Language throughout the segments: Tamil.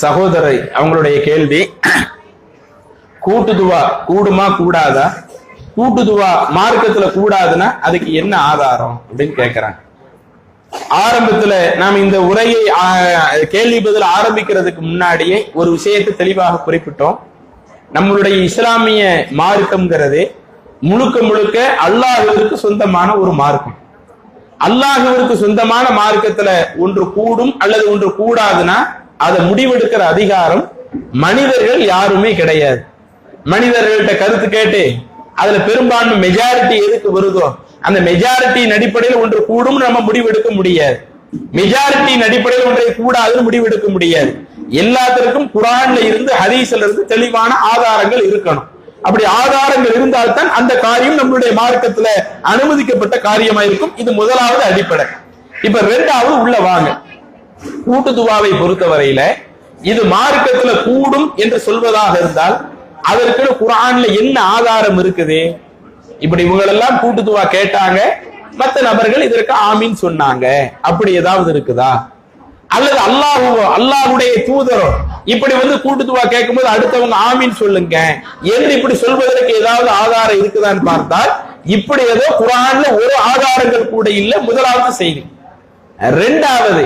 சகோதரி அவங்களுடைய கேள்வி. கூட்டுதுவா கூடுமா கூடாதா? கூட்டுதுவா மார்க்கத்துல கூடாதுன்னா அதுக்கு என்ன ஆதாரம் அப்படின்னு கேக்குறாங்க. ஆரம்பத்துல நாம் இந்த உரையை கேள்வி பதில் ஆரம்பிக்கிறதுக்கு முன்னாடியே ஒரு விஷயத்தை தெளிவாக குறிப்பிட்டோம். நம்மளுடைய இஸ்லாமிய மார்க்கம்ங்கிறது முழுக்க முழுக்க அல்லாஹ்விற்கு சொந்தமான ஒரு மார்க்கம். அல்லாஹ்விற்கு சொந்தமான மார்க்கத்துல ஒன்று கூடும் அல்லது ஒன்று கூடாதுன்னா அதை முடிவெடுக்கிற அதிகாரம் மனிதர்கள் யாருமே கிடையாது. மனிதர்கள்ட்ட கருத்து கேட்டு அதுல பெரும்பான்மை மெஜாரிட்டி எதுக்கு வருதோ அந்த மெஜாரிட்டியின் அடிப்படையில் ஒன்று கூடும் நம்ம முடிவெடுக்க முடியாது. மெஜாரிட்டியின் அடிப்படையில் ஒன்றை கூடாதுன்னு முடிவெடுக்க முடியாது. எல்லாத்திற்கும் குரான்ல இருந்து ஹதீஸ்ல இருந்து தெளிவான ஆதாரங்கள் இருக்கணும். அப்படி ஆதாரங்கள் இருந்தால்தான் அந்த காரியம் நம்மளுடைய மார்க்கத்துல அனுமதிக்கப்பட்ட காரியமா இருக்கும். இது முதலாவது அடிப்படை. இப்ப ரெண்டாவது உள்ள வாங்க. கூட்டு துவாவை பொறுத்தவரையில இது மார்க்கத்துல கூடும் என்று சொல்வதாக இருந்தால் அதற்கு குரான்ல என்ன ஆதாரம் இருக்குது? இப்படி இவங்களெல்லாம் கூட்டு துவா கேட்டாங்க மத்த நபர்கள் இதற்கு ஆமின்னு சொன்னாங்க. அப்படி ஏதாவது இருக்குதா? அல்லது அல்லாஹ் அல்லாஹுடைய தூதரோ இப்படி வந்து கூட்டு துவா கேட்கும்போது அடுத்தவங்க ஆமீன் சொல்லுங்க என்று இப்படி சொல்வதற்கு ஏதாவது ஆதாரம் இருக்குதான்னு பார்த்தால் இப்படி ஏதோ குரான்ல ஒரு ஆதாரங்கள் கூட இல்ல முதலாவது செய்தி. ரெண்டாவது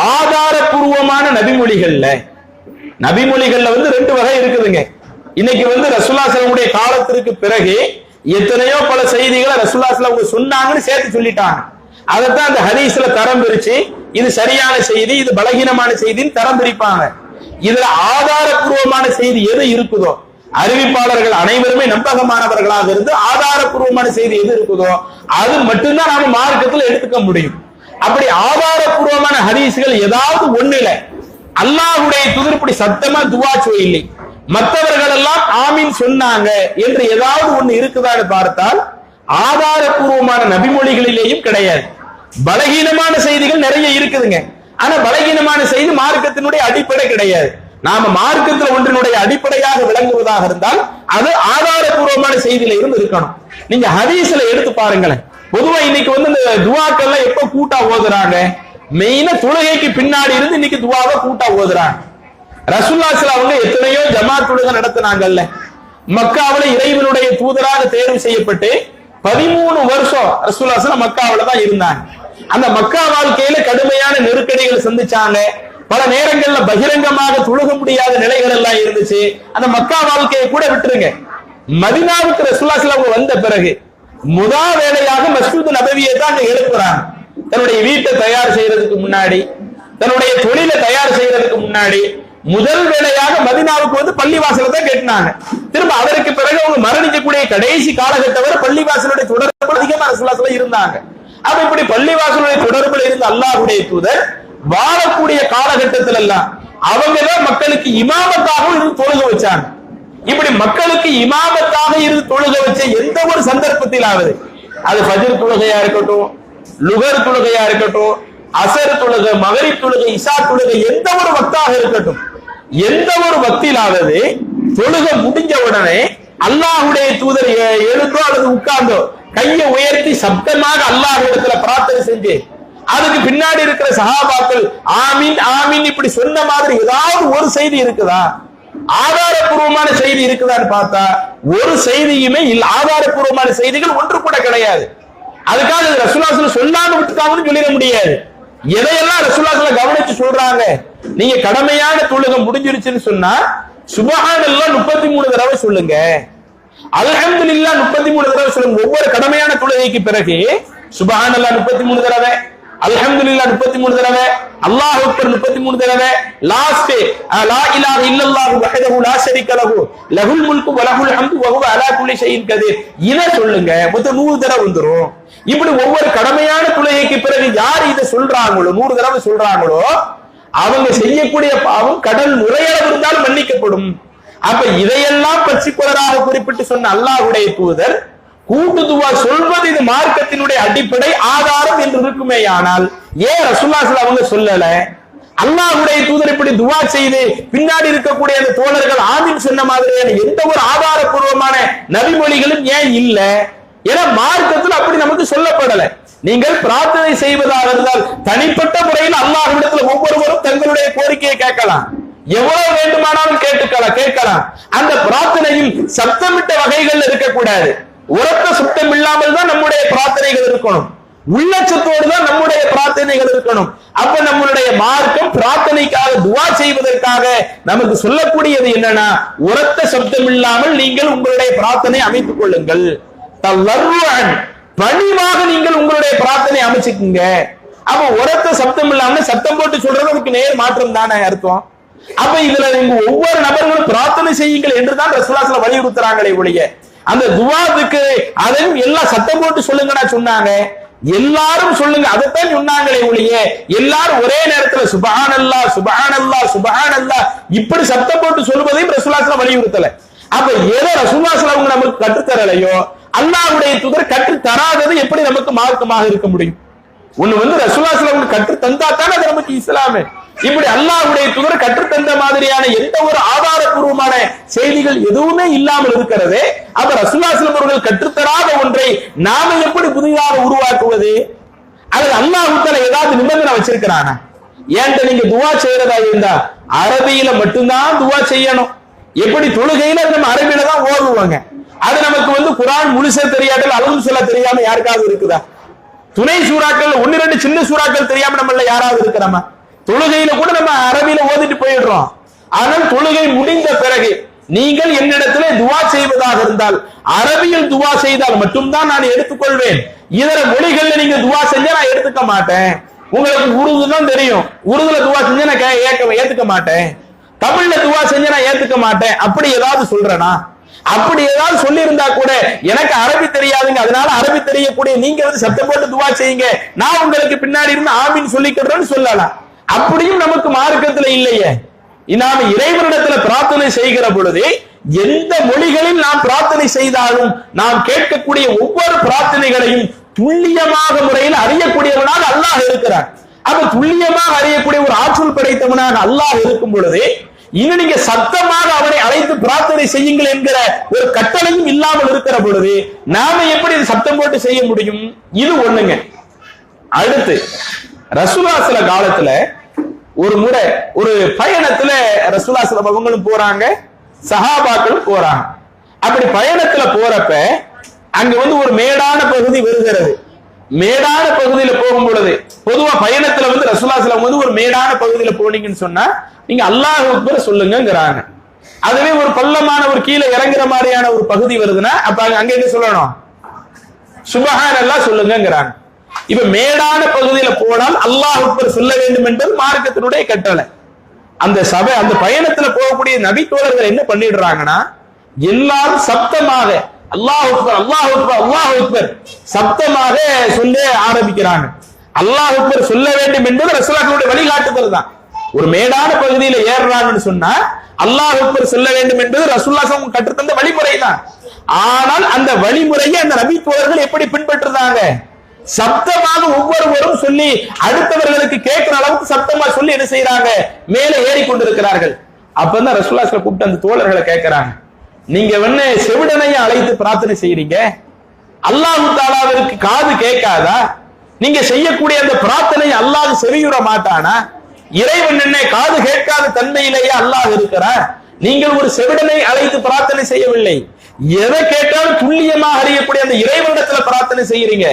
ஆதாரபூர்வமான நபிமொழிகள்ல நபிமொழிகள்ல வந்து ரெண்டு வகை இருக்குதுங்க. இன்னைக்கு வந்து ரசுல்லாசலமுடைய காலத்திற்கு பிறகு எத்தனையோ பல செய்திகளை ரசுல்லாசலம் அவங்க சொன்னாங்கன்னு சேர்த்து சொல்லிட்டாங்க. அதைத்தான் அந்த ஹதீஸ்ல தரம் பிரிச்சு இது சரியான செய்தி இது பலகீனமான செய்தின்னு தரம் பிரிப்பாங்க. இதுல ஆதாரபூர்வமான செய்தி எது இருக்குதோ அறிவிப்பாளர்கள் அனைவருமே நம்பகமானவர்களாக இருந்து ஆதாரபூர்வமான செய்தி எது இருக்குதோ அது மட்டும்தான் நாம மார்க்கத்தில் எடுத்துக்க முடியும். அப்படி ஆதாரபூர்வமான ஹதீஸ்கள் ஏதாவது ஒண்ணு இல்ல அல்லாஹுடைய துதிர்ப்படி சத்தமா துவா இல்லை மற்றவர்கள் எல்லாம் ஆமீன் சொன்னாங்க என்று ஏதாவது ஒண்ணு இருக்குதான்னு பார்த்தால் ஆதாரபூர்வமான நபிமொழிகளிலேயும் கிடையாது. பலகீனமான செய்திகள் நிறைய இருக்குதுங்க. ஆனா பலகீனமான செய்தி மார்க்கத்தினுடைய அடிப்படை கிடையாது. நாம மார்க்கத்துல ஒன்றினுடைய அடிப்படையாக விளங்குவதாக இருந்தால் அது ஆதாரபூர்வமான செய்தியில இருந்து இருக்கணும். நீங்க ஹதீஸ்ல எடுத்து பாருங்களேன். பொதுவா இன்னைக்கு வந்து இந்த துவாக்கள்லாம் எப்ப கூட்டா ஓதுறாங்க? மெயினா தொழுகைக்கு பின்னாடி இருந்து இன்னைக்கு துவாவை கூட்டா ஓதுறாங்க. ரசுல்லாஸ்ல அவங்க எத்தனையோ ஜமாத் தொழுகை நடத்தினாங்கல்ல. மக்காவில இறைவனுடைய தூதராக தேர்வு செய்யப்பட்டு பதிமூணு வருஷம் ரசூல்லாஸ்ல மக்காவில தான் இருந்தாங்க. அந்த மக்கா வாழ்க்கையில கடுமையான நெருக்கடிகள் சந்திச்சாங்க. பல நேரங்கள்ல பகிரங்கமாக தொழுக முடியாத நிலைகள் எல்லாம் இருந்துச்சு. அந்த மக்கா வாழ்க்கையை கூட விட்டுருங்க. மதினாவுக்கு ரசூல்லாஸ்ல அவங்க வந்த பிறகு முதா வேலையாக மஸ்ஜித் நபவியை தான் அங்க எழுப்புறாங்க. தன்னுடைய வீட்டை தயார் செய்யறதுக்கு முன்னாடி தன்னுடைய தொழிலை தயார் செய்யறதுக்கு முன்னாடி முதல் வேலையாக மதினாவுக்கு வந்து பள்ளிவாசலை தான் கட்டினாங்க. திரும்ப அதற்கு பிறகு அவங்க மரணிக்கக்கூடிய கடைசி காலகட்டம் வரை பள்ளிவாசலுடைய தொடர்பு அதிகமா ரசூலாத்துல இருந்தாங்க. அப்ப இப்படி பள்ளிவாசலுடைய தொடர்புல இருந்த அல்லாஹுடைய தூதர் வாழக்கூடிய காலகட்டத்துல எல்லாம் அவங்கதான் மக்களுக்கு இமாமத்தாகவும் இருந்து தொழுக வச்சாங்க. இப்படி மக்களுக்கு இமாமத்தாக இருந்து தொழுக வச்ச எந்த ஒரு சந்தர்ப்பத்திலாவது அது பஜர் தொழுகையா இருக்கட்டும் லுகர் தொழுகையா இருக்கட்டும் அசர் தொழுகை மகரி தொழுகை இஷா தொழுகை எந்த ஒரு வக்தாக இருக்கட்டும் எந்த ஒரு வக்திலாவது தொழுகை முடிஞ்ச உடனே அல்லாஹுடைய தூதர் எழுந்தோ அல்லது உட்கார்ந்தோ கையை உயர்த்தி சப்தமாக அல்லாஹிடத்துல பிரார்த்தனை செஞ்சு அதுக்கு பின்னாடி இருக்கிற சகாபாக்கள் ஆமீன் ஆமீன் இப்படி சொன்ன மாதிரி ஏதாவது ஒரு செய்தி இருக்குதா? ஆதாரபூர்வமான செய்தி இருக்குதான்னு பார்த்தா ஒரு செய்தியுமே இல்ல. ஆதாரபூர்வமான செய்திகள் ஒன்று கூட கிடையாது. அதுக்காக இது சொல்லாம விட்டுட்டாங்கன்னு சொல்லிட முடியாது. எதையெல்லாம் ரசூலாசல கவனிச்சு சொல்றாங்க? நீங்க கடமையான தொழுகை முடிஞ்சிருச்சுன்னு சொன்னா சுபஹான் எல்லாம் முப்பத்தி மூணு தடவை சொல்லுங்க. அல்ஹம்துலில்லாஹ் முப்பத்தி மூணு தடவை சொல்லுங்க. ஒவ்வொரு கடமையான தொழுகைக்கு பிறகு சுபஹான் எல்லாம் முப்பத்தி மூணு தடவை. அல்ஹம்துலில்லா முப்பத்தி மூணு தடவை அல்லாஹ் அக்பர் முப்பத்தி மூணு தடவை லாஸ்ட் லா இலாஹ இல்லல்லாஹு வஹதஹு லா ஷரீக லஹு. லஹுல் முல்கு வ லஹுல் ஹம்து வ ஹுவ அலா குல்லி ஷைஇன் கதீர். இத சொல்லுங்க மொத்தம் நூறு தடவை வந்துரும். இப்படி ஒவ்வொரு கடமையான தொழுகைக்கு பிறகு யார் இதை சொல்றாங்களோ நூறு தடவை சொல்றாங்களோ அவங்க செய்யக்கூடிய பாவம் கடல் நுரையளவு இருந்தால் மன்னிக்கப்படும். அப்ப இதையெல்லாம் பச்சிக்குளராக குறிப்பிட்டு சொன்ன அல்லாஹ்வுடைய தூதர் கூட்டுதுவா சொல்வது இது மார்க்கத்தினுடைய அடிப்படை ஆதாரம் என்று இருக்குமே ஆனால் ஏன் ரசூல்லாஸ்ல அவங்க சொல்லல? அல்லாஹுடைய தூதர் இப்படி துவா செய்து பின்னாடி இருக்கக்கூடிய அந்த தோழர்கள் ஆமின் சொன்ன மாதிரியான எந்த ஒரு ஆதாரபூர்வமான நபிமொழிகளும் ஏன் இல்ல? ஏன்னா மார்க்கத்தில் அப்படி நமக்கு சொல்லப்படல. நீங்கள் பிரார்த்தனை செய்வதாக இருந்தால் தனிப்பட்ட முறையில் அல்லாஹ்விடத்தில் ஒவ்வொருவரும் தங்களுடைய கோரிக்கையை கேட்கலாம். எவ்வளவு வேண்டுமானாலும் கேட்டுக்கலாம் கேட்கலாம். அந்த பிரார்த்தனையில் சத்தமிட்ட வகைகள் இருக்கக்கூடாது. உரத்த சுத்தம் இல்லாமல் தான் நம்முடைய பிரார்த்தனைகள் இருக்கணும். உள்ளச்சத்தோடு தான் நம்முடைய பிரார்த்தனைகள் இருக்கணும். அப்ப நம்மளுடைய மார்க்கம் பிரார்த்தனைக்காக துவா செய்வதற்காக நமக்கு சொல்லக்கூடியது என்னன்னா உரத்த சப்தம் இல்லாமல் நீங்கள் உங்களுடைய பிரார்த்தனை அமைத்துக் கொள்ளுங்கள். பணிவாக நீங்கள் உங்களுடைய பிரார்த்தனை அமைச்சுக்குங்க. அப்ப உரத்த சப்தம் இல்லாம சத்தம் போட்டு சொல்றது அதுக்கு நேர் மாற்றம் தானே அர்த்தம். அப்ப இதுல ஒவ்வொரு நபர்களும் பிரார்த்தனை செய்யுங்கள் என்றுதான் ரசூலாஸ்ல வலியுறுத்துறாங்களே ஒழிய. அந்த துவாதுக்கு அதையும் எல்லாம் சத்தம் போட்டு சொல்லுங்கடா சொன்னாங்க. எல்லாரும் சொல்லுங்க அதைத்தான் சொன்னாங்களே ஒழிய எல்லாரும் ஒரே நேரத்துல சுபஹானல்லா சுபஹானல்லா சுபஹானல்லா இப்படி சத்தம் போட்டு சொல்லுவதையும் ரசூலாஸ்ல வலியுறுத்தல. அப்ப ஏதோ ரசூலாஸ்ல அவங்க நமக்கு கற்றுத்தரலையோ அல்லாவுடைய தூதர் கற்று தராதது எப்படி நமக்கு மார்க்கமாக இருக்க முடியும்? ஒண்ணு வந்து ரசூலாஸ்ல அவங்க கற்று தந்தா தானே அது நமக்கு இஸ்லாமே. இப்படி அல்லாஹ்வுடைய தூதர் கற்று தந்த மாதிரியான எந்த ஒரு ஆதாரபூர்வமான செய்திகள் எதுவுமே இல்லாமல் இருக்கிறது. அப்ப ரசூலாஸ்லம் அவர்கள் கற்றுத்தராத ஒன்றை நாம எப்படி புதிதாக உருவாக்குவது? அல்லது அல்லாஹ் ஏதாவது நிபந்தனை வச்சிருக்கிறானா? ஏன்ட்ட நீங்க துவா செய்யறதா இருந்தா அரபியில மட்டும்தான் துவா செய்யணும். எப்படி தொழுகையில நம்ம அரபியில தான் ஓதுவாங்க. அது நமக்கு வந்து குரான் முழுசே தெரியாமல் அளவு சொல்ல தெரியாம யாருக்காவது இருக்குதா? துணை சூறாக்கள் ஒன்னு ரெண்டு சின்ன சூறாக்கள் தெரியாம நம்மள யாராவது இருக்கிறாமா? தொழுகையில கூட நம்ம அரபியில ஓதிட்டு போயிடுறோம். ஆனால் தொழுகை முடிந்த பிறகு நீங்கள் என்னிடத்திலே துவா செய்வதாக இருந்தால் அரபியில் துவா செய்தால் மட்டும்தான் நான் எடுத்துக்கொள்வேன். இதர மொழிகள்ல நீங்க துவா செஞ்சா நான் எடுத்துக்க மாட்டேன். உங்களுக்கு உருது தான் தெரியும். உருதுல துவா செஞ்சா நான் கே- ஏக்க- ஏத்துக்க மாட்டேன். தமிழ்ல துவா செஞ்சா நான் ஏத்துக்க மாட்டேன். அப்படி ஏதாவது சொல்றேனா? அப்படி ஏதாவது சொல்லி இருந்தா கூட எனக்கு அரபி தெரியாதுங்க. அதனால அரபி தெரியக்கூடிய நீங்க வந்து சத்தம் போட்டு துவா செய்யுங்க. நான் உங்களுக்கு பின்னாடி இருந்து ஆமீன் சொல்லிக்கிறேன்னு சொல்லலாம். அப்படியும் நமக்கு மார்க்கத்துல இல்லையே. நாம் இறைவனிடத்துல பிரார்த்தனை செய்கிற பொழுது எந்த மொழிகளில் நாம் பிரார்த்தனை செய்தாலும் நாம் கேட்கக்கூடிய ஒவ்வொரு பிரார்த்தனைகளையும் துல்லியமாக முறையில் அறியக்கூடியவனாக அல்லாஹ் இருக்கிறான். அப்ப துல்லியமாக அறியக்கூடிய ஒரு ஆற்றல் படைத்தவனாக அல்லாஹ் இருக்கும் பொழுது இன்னும் நீங்க சத்தமாக அவனை அழைத்து பிரார்த்தனை செய்யுங்கள் என்கிற ஒரு கட்டளையும் இல்லாமல் இருக்கிற பொழுது நாம எப்படி சத்தம் போட்டு செய்ய முடியும்? இது ஒண்ணுங்க. அடுத்து ரசூலா சில காலத்துல ஒரு முறை ஒரு பயணத்துல ரசூலா சில அவங்களும் போறாங்க சஹாபாக்களும் போறாங்க. அப்படி பயணத்துல போறப்ப அங்க வந்து ஒரு மேடான பகுதி வருகிறது. மேடான பகுதியில போகும் பொழுது பொதுவா பயணத்துல வந்து ரசூலா சிலம் வந்து ஒரு மேடான பகுதியில போனீங்கன்னு சொன்னா நீங்க அல்லாஹ் அக்பர் சொல்லுங்கிறாங்க அதுவே ஒரு பள்ளமான ஒரு கீழே இறங்குற மாதிரியான ஒரு பகுதி வருதுன்னா அப்ப அங்க- அங்க என்ன சொல்லணும்? சுபஹான் எல்லாம் சொல்லுங்கிறாங்க இப்ப மேடான பகுதியில போனால் அல்லாஹ் அக்பர் சொல்ல வேண்டும் என்பது மார்க்கத்தினுடைய கட்டளை. அந்த சபை அந்த பயணத்துல போகக்கூடிய நபித்தோழர்கள் என்ன பண்ணிடுறாங்கன்னா எல்லாரும் சப்தமாக அல்லாஹ் அக்பர் அல்லாஹ் அக்பர் அல்லாஹ் அக்பர் சப்தமாக சொல்ல ஆரம்பிக்கிறாங்க. அல்லாஹ் அக்பர் சொல்ல வேண்டும் என்பது ரசூலாக்களுடைய வழிகாட்டுதல் தான். ஒரு மேடான பகுதியில ஏறுறாங்கன்னு சொன்னா அல்லாஹ் அக்பர் சொல்ல வேண்டும் என்பது ரசூல்லா கற்றுத்தந்த வழிமுறை தான். ஆனால் அந்த வழிமுறையை அந்த நபி தோழர்கள் எப்படி பின்பற்றுறாங்க? சப்தமாக ஒவ்வொருவரும் சொல்லி அடுத்தவர்களுக்கு கேட்கிற அளவுக்கு சப்தமா சொல்லி என்ன செய்யறாங்க மேல ஏறி கொண்டிருக்கிறார்கள். அப்பதான் ரசூல்லாஸ்ல கூப்பிட்டு அந்த தோழர்களை கேட்கிறாங்க. நீங்க வந்து செவிடனையை அழைத்து பிரார்த்தனை செய்யறீங்க அல்லாஹு தாலாவிற்கு காது கேட்காதா? நீங்க செய்யக்கூடிய அந்த பிரார்த்தனை அல்லாஹ் செவியுற மாட்டானா? இறைவன் என்ன காது கேட்காத தன்மையிலேயே அல்லாஹ் இருக்கிறார் நீங்கள் ஒரு செவிடனை அழைத்து பிரார்த்தனை செய்யவில்லை. எதை கேட்டாலும் துல்லியமாக அறியக்கூடிய அந்த இறைவனிடத்துல பிரார்த்தனை செய்யறீங்க.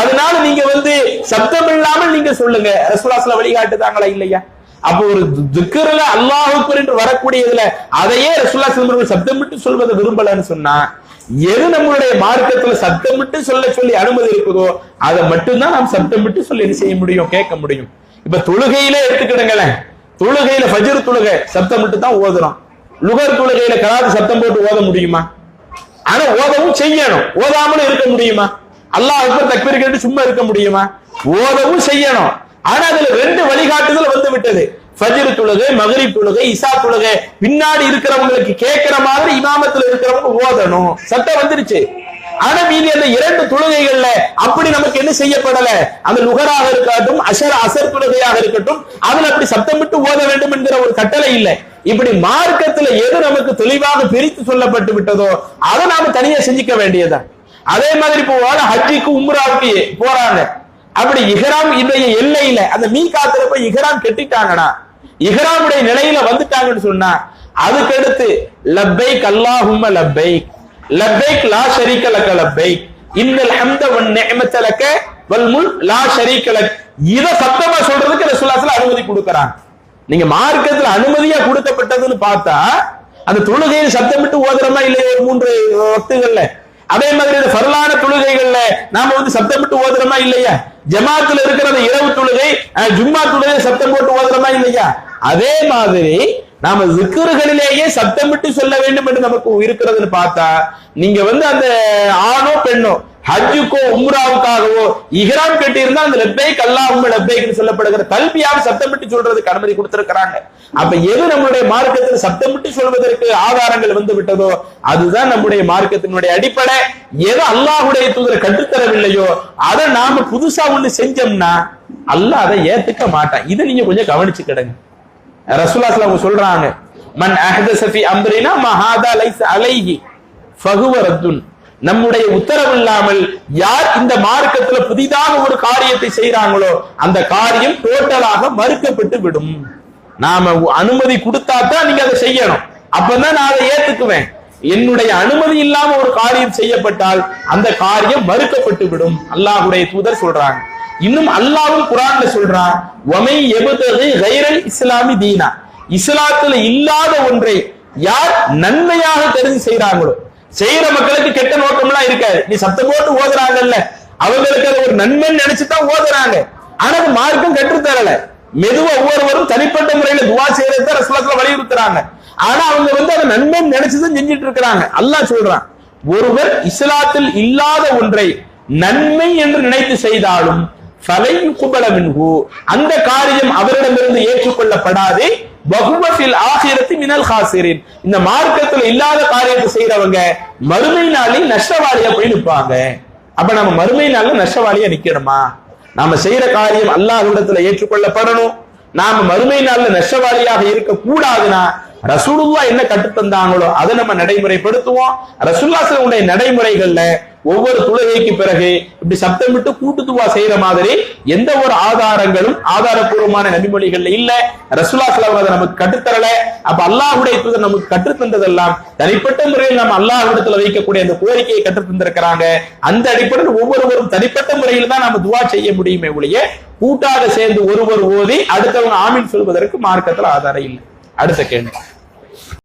அதனால நீங்க வந்து சப்தம் இல்லாமல் நீங்க சொல்லுங்க. ரசூலாஸ்ல வழிகாட்டுதாங்களா இல்லையா? அப்போ ஒரு திக்கர்ல அல்லாஹுக்கு என்று வரக்கூடியதுல அதையே ரசூல்லா சிலம்பர்கள் சப்தமிட்டு சொல்வதை விரும்பலன்னு சொன்னா எது நம்மளுடைய மார்க்கத்துல சத்தமிட்டு சொல்ல சொல்லி அனுமதி இருக்குதோ அதை மட்டும்தான் நாம் சப்தமிட்டு சொல்லி என்ன செய்ய முடியும் கேட்க முடியும். இப்ப தொழுகையிலே எடுத்துக்கிடுங்களேன். தொழுகையில ஃபஜ்ர் தொழுகை சப்தமிட்டு தான் ஓதுறோம். லுகர் தொழுகையில கராத்து சத்தம் போட்டு ஓத முடியுமா? ஆனா ஓதவும் செய்யணும். ஓதாமலும் இருக்க முடியுமா? அல்லாஹ் அக்பர் தக்பீர் கேட்டு சும்மா இருக்க முடியுமா? ஓதவும் செய்யணும். ஆனா அதுல ரெண்டு வழிகாட்டுதல் வந்து விட்டது. ஃபஜ்ர் தொழுகை மகரிப் தொழுகை இசா தொழுகை. பின்னாடி இருக்கிறவங்களுக்கு கேட்கிற மாதிரி இமாமத்துல இருக்கிறவங்க ஓதணும். சட்டம் வந்துருச்சு. ஆனா மீதி அந்த இரண்டு தொழுகைகள்ல அப்படி நமக்கு என்ன செய்யப்படல? அந்த நுகராக இருக்கட்டும் அசர் அசர் தொழுகையாக இருக்கட்டும் அதுல அப்படி சத்தம் விட்டு ஓத வேண்டும் என்கிற ஒரு கட்டளை இல்லை. இப்படி மார்க்கத்துல எது நமக்கு தெளிவாக பிரித்து சொல்லப்பட்டு விட்டதோ அதை நாம தனியா செஞ்சுக்க வேண்டியதுதான். அதே மாதிரி இப்போ ஹஜ்ஜிக்கு உம்ராவுக்கு போறாங்க. அப்படி இஹராம் இன்றைய எல்லையில அந்த மீ காத்துல போய் இஹ்ராம் கெட்டிட்டாங்கன்னா இஹராமுடைய நிலையில வந்துட்டாங்கன்னு சொன்னா அதுக்கடுத்து லப்பைக் அல்லாஹும்ம லப்பைக். லப்பைக் லா ஷரீக லக்க லப்பைக். இன்னல் ஹம்த வன் நிஅமத லக்க வல் முல் லா ஷரீக லக். இத சத்தமா சொல்றதுக்கு ரசூலுல்லாஹி அனுமதி கொடுக்கறாங்க. நீங்க மார்க்கத்துல அனுமதியா கொடுக்கப்பட்டதுன்னு பார்த்தா அந்த தொழுகையில் சத்தமிட்டு ஓதுறமா இல்லையா ஒரு மூன்று வக்துகள்ல? அதே மாதிரி இந்த பரலான தொழுகைகள்ல நாம வந்து சத்தம் விட்டு ஓதுறமா இல்லையா? ஜமாத்துல இருக்கிற அந்த இரவு தொழுகை ஜும்மா தொழுகை சத்தம் போட்டு ஓதுறமா இல்லையா? அதே மாதிரி நாம சத்தம் சத்தமிட்டு சொல்ல வேண்டும் என்று நமக்கு இருக்கிறதுன்னு பார்த்தா நீங்க வந்து அந்த ஆணோ பெண்ணோ ஹஜ்ஜுக்கோ உம்ராவுக்காகவோ இஹ்ராம் கட்டி இருந்தா அந்த லெப்பை கல்லா உம்ம லெப்பைக்னு சொல்லப்படுகிற தல்பியாக சத்தமிட்டு சொல்றதுக்கு அனுமதி கொடுத்திருக்கிறாங்க. அப்ப எது நம்மளுடைய மார்க்கத்தில் சத்தமிட்டு சொல்வதற்கு ஆதாரங்கள் வந்து விட்டதோ அதுதான் நம்முடைய மார்க்கத்தினுடைய அடிப்படை. எது அல்லாஹுடைய தூதரை கற்றுத்தரவில்லையோ அதை நாம புதுசா ஒண்ணு செஞ்சோம்னா அல்லாஹ் அதை ஏத்துக்க மாட்டான். இதை நீங்க கொஞ்சம் கவனிச்சுக்கிடுங்க ரசூலாஸ்ல அவங்க சொல்றாங்க மன் அஹதஸ சஃபி அம்ரினா மா ஹாதா அலைஹி ஃபஹுவ ரத்துன். நம்முடைய உத்தரவு இல்லாமல் யார் இந்த மார்க்கத்துல புதிதாக ஒரு காரியத்தை செய்யறாங்களோ அந்த காரியம் டோட்டலாக மறுக்கப்பட்டு விடும். நாம அனுமதி கொடுத்தா தான் நீங்க அதை செய்யணும். அப்பதான் நான் அதை ஏத்துக்குவேன். என்னுடைய அனுமதி இல்லாம ஒரு காரியம் செய்யப்பட்டால் அந்த காரியம் மறுக்கப்பட்டு விடும். அல்லாஹுடைய தூதர் சொல்றாங்க. இன்னும் அல்லாவும் குரான்ல சொல்றான் ஒமை எபுதகு கைரல் இஸ்லாமி தீனா. இஸ்லாத்துல இல்லாத ஒன்றை யார் நன்மையாக தெரிஞ்சு செய்யறாங்களோ செய்யற மக்களுக்கு கெட்ட நோக்கம்லாம் இருக்காது. நீ சத்தம் போட்டு ஓதுறாங்கல்ல. அவங்களுக்கு அது ஒரு நன்மைன்னு நினைச்சுதான் ஓதுறாங்க. ஆனா அது மார்க்கம் கற்றுத்தரல. மெதுவா ஒவ்வொருவரும் தனிப்பட்ட முறையில துவா செய்யறத ரசூலத்துல வலியுறுத்துறாங்க. ஆனா அவங்க வந்து அதை நன்மைன்னு நினைச்சுதான் செஞ்சுட்டு இருக்கிறாங்க. அல்லா சொல்றான் ஒருவர் இஸ்லாத்தில் இல்லாத ஒன்றை நன்மை என்று நினைத்து செய்தாலும் அந்த காரியம் அவரிடமிருந்து ஏற்றுக்கொள்ளப்படாது. வகுவஃபில் ஆகிரத்தி மினல் ஹாசிரின். இந்த மார்க்கத்துல இல்லாத காரியத்தை செய்யறவங்க மறுமை நாளில் நஷ்டவாளியா போய் நிற்பாங்க. அப்ப நம்ம மறுமை நாள்ல நஷ்டவாளியா நிக்கணுமா? நாம செய்யற காரியம் அல்லாஹிடத்துல ஏற்றுக்கொள்ளப்படணும். நாம மறுமை நாள்ல நஷ்டவாளியாக இருக்க கூடாதுன்னா ரசூலுல்லா என்ன கற்றுத்தந்தாங்களோ அதை நம்ம நடைமுறைப்படுத்துவோம். ரசூல்லாசனுடைய நடைமுறைகள்ல ஒவ்வொரு தொழுகைக்கு பிறகு இப்படி சப்தமிட்டு கூட்டுத்துவா செய்யற மாதிரி எந்த ஒரு ஆதாரங்களும் ஆதாரபூர்வமான நபிமொழிகள்ல இல்ல. ரசூல்லாசலம் அதை நமக்கு கற்றுத்தரல. அப்ப அல்லாஹுடைய தூதர் நமக்கு கற்றுத்தந்ததெல்லாம் தனிப்பட்ட முறையில் நம்ம அல்லாஹ்விடத்துல வைக்கக்கூடிய அந்த கோரிக்கையை கற்றுத்தந்திருக்கிறாங்க. அந்த அடிப்படையில் ஒவ்வொருவரும் தனிப்பட்ட முறையில் தான் நம்ம துவா செய்ய முடியுமே ஒழிய கூட்டாக சேர்ந்து ஒருவர் ஓதி அடுத்தவங்க ஆமீன் சொல்வதற்கு மார்க்கத்தில் ஆதாரம் இல்லை. அடுத்த கேள்வி.